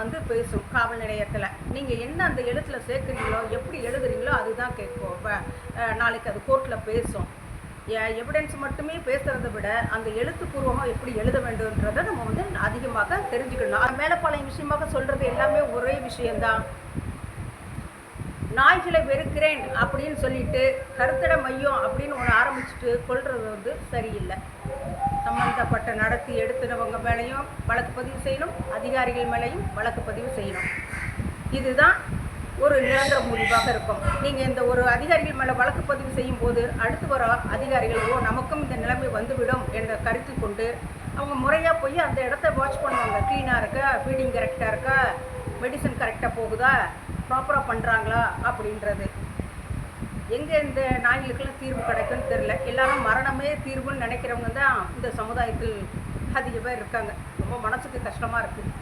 வந்து பேசும் காவல் நிலையத்தில். நீங்கள் என்ன அந்த எழுத்தில் சேர்க்குறீங்களோ எப்படி எழுதுறீங்களோ அதுதான் கேட்கும். இப்போ நாளைக்கு அது கோர்ட்டில் பேசும். எவிடன்ஸ் மட்டுமே பேசுகிறத விட அந்த எழுத்துப்பூர்வமாக எப்படி எழுத வேண்டும்ன்றதை நம்ம வந்து அதிகமாக தெரிஞ்சுக்கணும். அது மேலப்பாளையம் விஷயமாக சொல்கிறது எல்லாமே ஒரே விஷயம்தான். நாய்களை வெறுக்கிறேன் அப்படின்னு சொல்லிட்டு கருத்தட மையம் அப்படின்னு ஒன்று ஆரம்பிச்சுட்டு கொள்வது வந்து சரியில்லை. சம்பந்தப்பட்ட நடத்தி எடுத்துனவங்க மேலேயும் வழக்கு பதிவு செய்யணும் அதிகாரிகள் மேலேயும் வழக்கு பதிவு செய்யணும். இதுதான் ஒரு நிரந்தர முடிவாக இருக்கும். நீங்கள் இந்த ஒரு அதிகாரிகள் மேலே வழக்கு பதிவு செய்யும் போது அடுத்து வர அதிகாரிகள் ஓ நமக்கும் இந்த நிலைமை வந்துவிடும் என்ற கருத்தில் கொண்டு அவங்க முறையாக போய் அந்த இடத்த வாட்ச் பண்ணுவாங்க. க்ளீனாக இருக்கா ஃபீடிங் கரெக்டாக இருக்கா மெடிசன் கரெக்டாக போகுதா ப்ராப்பராக பண்ணுறாங்களா அப்படின்றது. எங்கே இந்த நாய்களுக்கெல்லாம் தீர்வு கிடைக்குன்னு தெரில எல்லாரும் மரணமே தீர்வுன்னு நினைக்கிறவங்க தான் இந்த சமுதாயத்தில் அதிக பேர் இருக்காங்க. ரொம்ப மனசுக்கு கஷ்டமாக இருக்குது